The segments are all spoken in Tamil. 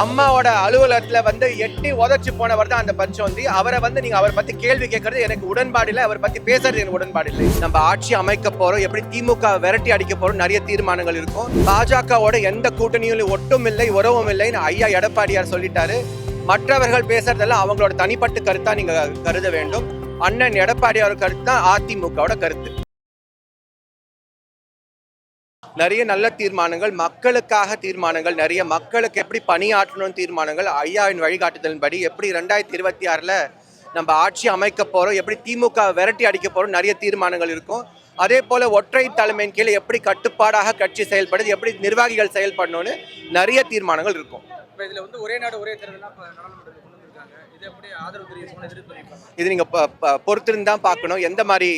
அம்மாவோட அலுவலகத்துல வந்து எட்டி உதச்சு போனவர் தான் அந்த பஞ்சவந்தி அவரை வந்து நீங்க அவரை பத்தி கேள்வி கேட்கறது எனக்கு உடன்பாடு இல்லை. அவரை பத்தி பேசுறது எனக்கு உடன்பாடு இல்லை. நம்ம ஆட்சி அமைக்க போறோம். எப்படி திமுக விரட்டி அடிக்க போறோம் நிறைய தீர்மானங்கள் இருக்கும். பாஜகவோட எந்த கூட்டணியும் ஒட்டும் இல்லை உறவும் இல்லைன்னு ஐயா எடப்பாடியார் சொல்லிட்டாரு. மற்றவர்கள் பேசுறதெல்லாம் அவங்களோட தனிப்பட்ட கருத்தா நீங்க கருத வேண்டும். அண்ணன் எடப்பாடியார் கருத்து தான் அதிமுகவோட கருத்து. நிறைய நல்ல தீர்மானங்கள் மக்களுக்காக தீர்மானங்கள் நிறைய மக்களுக்கு எப்படி பணியாற்றணும் தீர்மானங்கள் ஐயாவின் வழிகாட்டுதலின்படி எப்படி ரெண்டாயிரத்தி இருபத்தி ஆறில் நம்ம ஆட்சி அமைக்க போகிறோம் எப்படி திமுக விரட்டி அடிக்க போகிறோம் நிறைய தீர்மானங்கள் இருக்கும். அதே போல் ஒற்றை தலைமையின் கீழே எப்படி கட்டுப்பாடாக கட்சி செயல்படுது எப்படி நிர்வாகிகள் செயல்படணும்னு நிறைய தீர்மானங்கள் இருக்கும். இதில் வந்து ஒரே நாடு ஒரே வந்திருக்காங்க. இது நீங்கள் பொறுத்திருந்து தான் பார்க்கணும். எந்த மாதிரி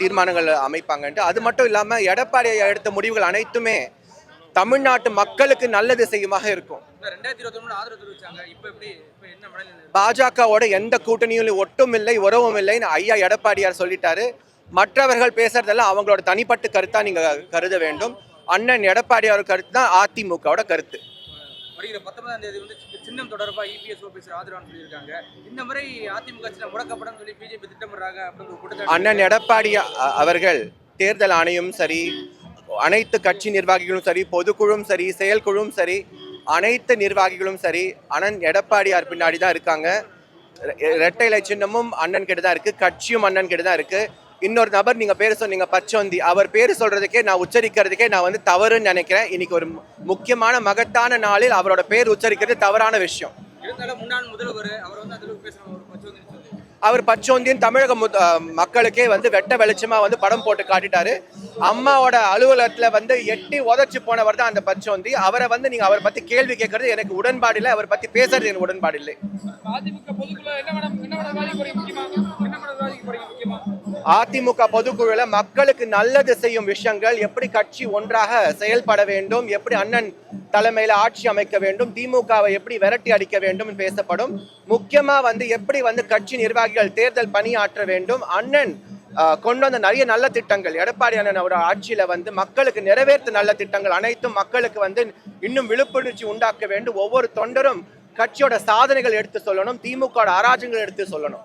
தீர்மானங்கள் அமைப்பாங்கன்ட்டு. அது மட்டும் இல்லாமல் எடப்பாடி எடுத்த முடிவுகள் அனைத்துமே தமிழ்நாட்டு மக்களுக்கு நல்லது செய்யுமாக இருக்கும். பாஜகவோட எந்த கூட்டணியும் ஒட்டும் இல்லை உறவும் இல்லைன்னு ஐயா எடப்பாடியார் சொல்லிட்டாரு. மற்றவர்கள் பேசுறதெல்லாம் அவங்களோட தனிப்பட்ட கருத்தா நீங்க கருத வேண்டும். அண்ணன் எடப்பாடியார் கருத்து தான் அதிமுகவோட கருத்து. வருகிற பத்தொன்பதாம் தேதி வந்து சின்னம் தொடர்பாக இபிஎஸ் ஆஃபீஸர் ஆதரவான்னு சொல்லியிருக்காங்க. இந்த முறை அதிமுக சின்னம் முடக்கப்படும் சொல்லி பிஜேபி திட்டமிடுறாங்க அப்படின்னு அண்ணன் எடப்பாடி அவர்கள் தேர்தல் ஆணையம் சரி அனைத்து கட்சி நிர்வாகிகளும் சரி பொதுக்குழுவும் சரி செயல்குழுவும் சரி அனைத்து நிர்வாகிகளும் சரி அண்ணன் எடப்பாடியார் பின்னாடி தான் இருக்காங்க. ரெ- இரட்டை இலை சின்னமும் அண்ணன் கிட்ட தான் இருக்கு கட்சியும் அண்ணன் கிட்ட தான் இருக்கு. இன்னொரு நபர் நீங்க பேர் சொன்னீங்க பச்சோந்தி அவர் பேர் சொல்றதுக்கே நான் உச்சரிக்கிறதுக்கே நான் வந்து தவறுன்னு நினைக்கிறேன். இன்னைக்கு ஒரு முக்கியமான மகத்தான நாளில் அவரோட பேர் உச்சரிக்கிறது தவறான விஷயம். அவர் வந்து அதில் பேசுகிற ஒரு பச்சு வந்து சொல்லி அவர் பச்சோந்தியின் தமிழக மக்களுக்கே வந்து வெட்ட வெளிச்சமா வந்து படம் போட்டு காட்டிட்டாரு. அம்மாவோட அலுவலகத்துல வந்து எட்டி உதச்சு போனவர் தான் அந்த பச்சோந்தி. அவரை வந்து நீங்க அவரை பத்தி கேள்வி கேட்கறது எனக்கு உடன்பாடு இல்லை அவர் பத்தி பேசுறது எனக்கு உடன்பாடு இல்லை. அதிமுக பொதுக்குழுல மக்களுக்கு நல்லது செய்யும் விஷயங்கள் எப்படி கட்சி ஒன்றாக செயல்பட வேண்டும் எப்படி அண்ணன் தலைமையில ஆட்சி அமைக்க வேண்டும் திமுகவை எப்படி விரட்டி அடிக்க வேண்டும் பேசப்படும். முக்கியமா வந்து எப்படி வந்து கட்சி நிர்வாகிகள் தேர்தல் பணியாற்ற வேண்டும் அண்ணன் கொண்டு வந்த நிறைய நல்ல திட்டங்கள் எடப்பாடி அண்ணன் அவரோட ஆட்சியில வந்து மக்களுக்கு நிறைவேற்ற நல்ல திட்டங்கள் அனைத்தும் மக்களுக்கு வந்து இன்னும் விழிப்புணர்ச்சி உண்டாக்க வேண்டும். ஒவ்வொரு தொண்டரும் கட்சியோட சாதனைகள் எடுத்து சொல்லணும் திமுக அராஜகங்கள் எடுத்து சொல்லணும்.